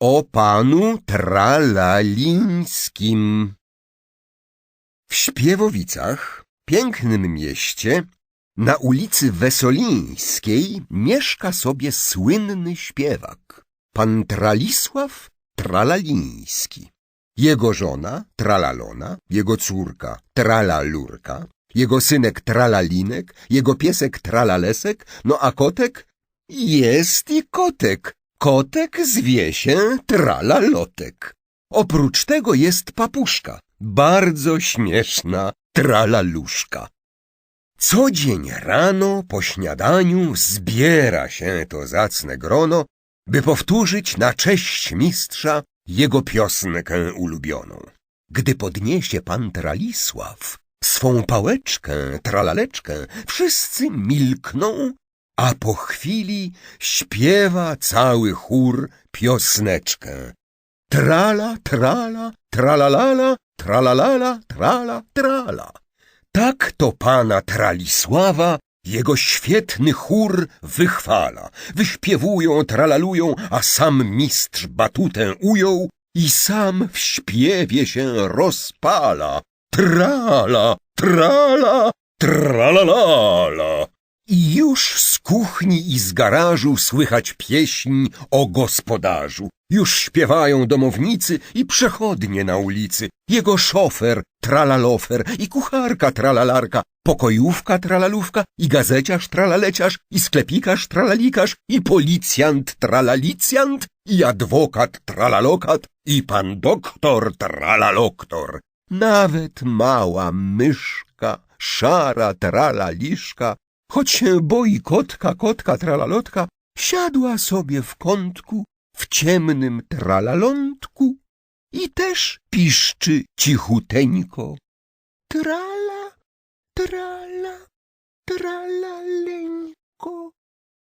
o panu Tralalińskim. W Śpiewowicach, pięknym mieście, na ulicy Wesolińskiej mieszka sobie słynny śpiewak, pan Tralisław Tralaliński. Jego żona Tralalona, jego córka Tralalurka, jego synek Tralalinek, jego piesek Tralalesek, no a kotek? Jest i kotek. Kotek zwie się Tralalotek. Oprócz tego jest papuszka, bardzo śmieszna Tralaluszka. Co dzień rano po śniadaniu zbiera się to zacne grono, by powtórzyć na cześć mistrza jego piosenkę ulubioną. Gdy podniesie pan Tralisław swą pałeczkę, tralaleczkę, wszyscy milkną, a po chwili śpiewa cały chór piosneczkę. Trala, trala, tralalala, tralalala, trala, trala. Tak to pana Tralisława jego świetny chór wychwala. Wyśpiewują, tralalują, a sam mistrz batutę ujął i sam w śpiewie się rozpala. Trala, trala, tralalala. Już z kuchni i z garażu słychać pieśń o gospodarzu. Już śpiewają domownicy i przechodnie na ulicy. Jego szofer, tralalofer i kucharka tralalarka, pokojówka tralalówka i gazeciarz tralaleciarz i sklepikarz tralalikarz i policjant tralalicjant i adwokat tralalokat i pan doktor tralaloktor. Nawet mała myszka, szara tralaliszka, choć się boi kotka, kotka tralalotka, siadła sobie w kątku w ciemnym tralalątku i też piszczy cichuteńko. Trala, trala, tralaleńko.